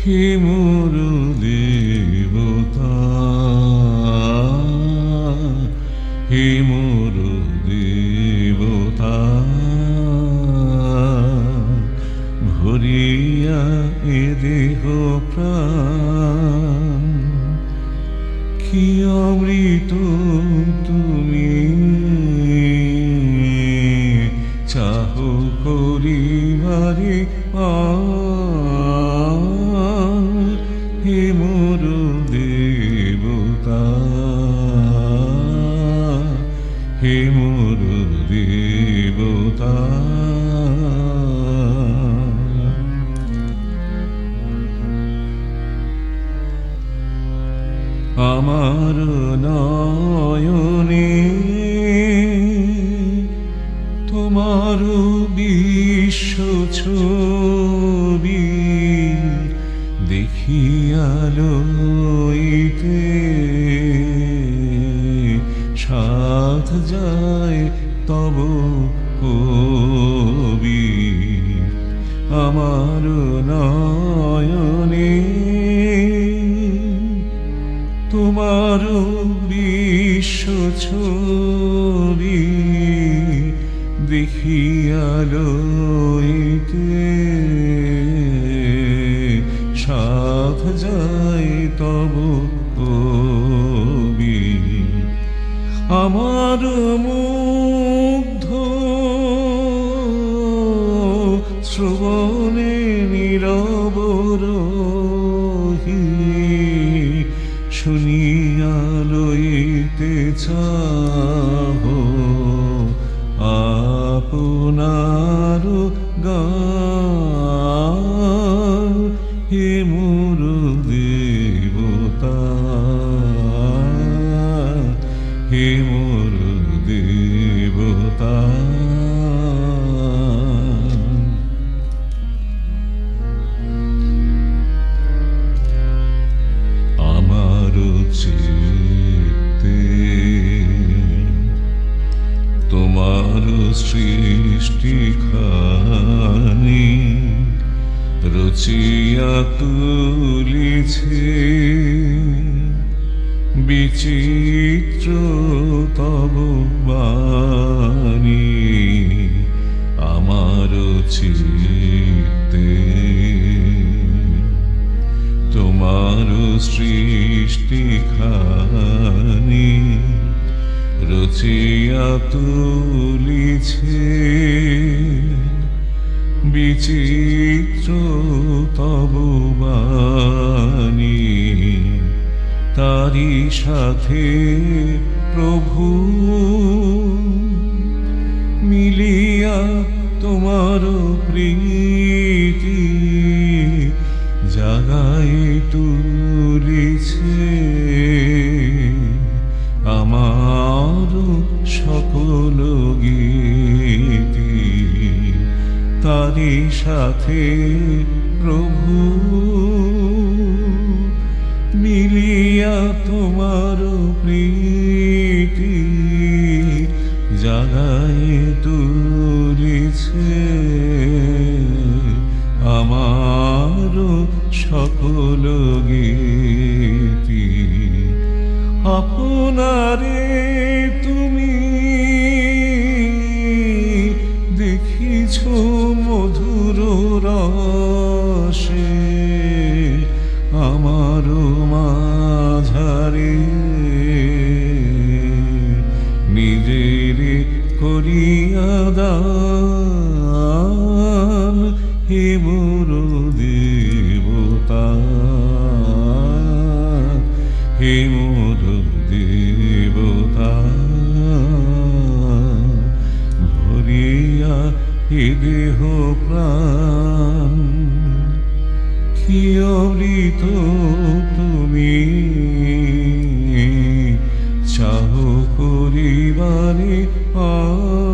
হে মোর দেবতা হে দেবতা ভরিয়া এ দেহ প্রাণ কি অমৃত পার হে দেবতা হে দেবতা আমার নয়নে তোমার বিশ্ব দেখিয়ালইতে সাথ যায় তব কবি। আমার নয়নে তোমার বিশ্ব ছবি দেখিয়ালইতে সাথ যায় শুনিয়া লইতে চাহ। আপনার গান হে মোর দেবতা। হে দেবতা। তোমার সৃষ্টি খানি রচিয়া তুলিছে বিচিত্র তব আমার চিত্তে। তোমার সৃষ্টি খানি রচিয়া তুলিছে বিচিত্র তব তারি সাথে প্রভু মিলিয়া তোমার প্রীতি তারি সাথে প্রভু। মিলিয়া তোমার প্রীতি জাগাই তুলিছে। আমার সকল গীতি। আপনারে রসে আমার মাঝারে। নিজের করিয়া দান হে মোর দেবতা হে মোর দেবতা ভরিয়া হে দেহ প্রাণ পিয়বৃত তুমি? চাহ করিবারে আ